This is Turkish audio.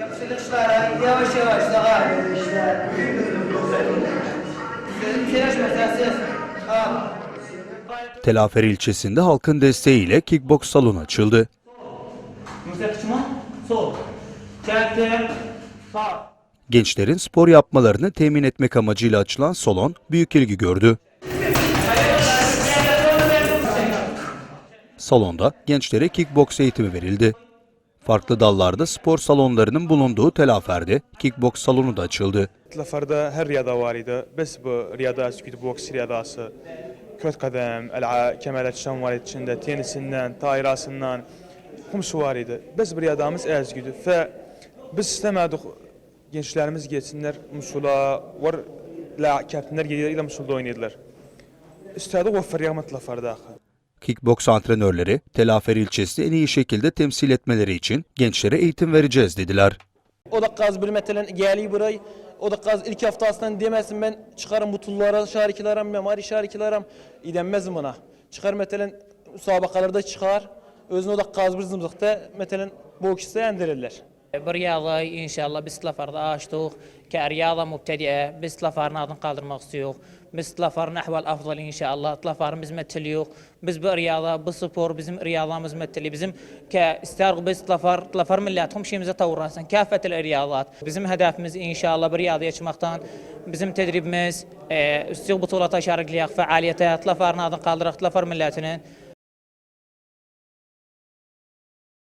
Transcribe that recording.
Yapıştırışlara yavaş yavaş. Al. Telafer ilçesinde halkın desteğiyle kickboks salonu açıldı. Gençlerin spor yapmalarını temin etmek amacıyla açılan salon büyük ilgi gördü. Salonda gençlere kickboks eğitimi verildi. Farklı dallarda spor salonlarının bulunduğu telaferde kickboks salonu da açıldı. Tlafarda her riyada var idi. Biz bu riyada sükütü boks riyadası. Köt kadem, el'a, kemelet şan var içinde, tenisinden, tayrasından, kumsu var idi. Biz bu riyadamız ez güdü. Fe biz istemedik gençlerimiz geçsinler musula, var la kaptanlar geliyor ile musulda oynadılar. İstedik o feryamı tlafarda. Kickboks antrenörleri Telafer ilçesini en iyi şekilde temsil etmeleri için gençlere eğitim vereceğiz dediler. O da gaz bir metelen geli burayı. O da gaz ilk haftasından demesin ben çıkarım bu tullara, şarikilerim, memari şarikilerim. İdenmezim buna. Çıkar metelen müsabakalarda çıkar. Özünü o da gaz bir zımzıkta metelen bu kişisi e, bir Biriyazayı inşallah biz lafarda açtık. Ki riyaza mübtediye biz lafarın adını kaldırmak istiyoruz. Biz lafarın ahval afdal inşallah. Lafarın hizmetçiliyor. Biz bu riyaza, bu spor bizim riyazamız hizmetçili. Bizim ki ister biz lafar, lafar millet tüm şeyimize tavrasın. Kafetel riyazat. Bizim hedefimiz inşallah bir riyazaya çıkmaktan. Bizim tedribimiz, e, üstü butulata şarıklayak, faaliyete, lafarın adını kaldıraq, lafar milletinin.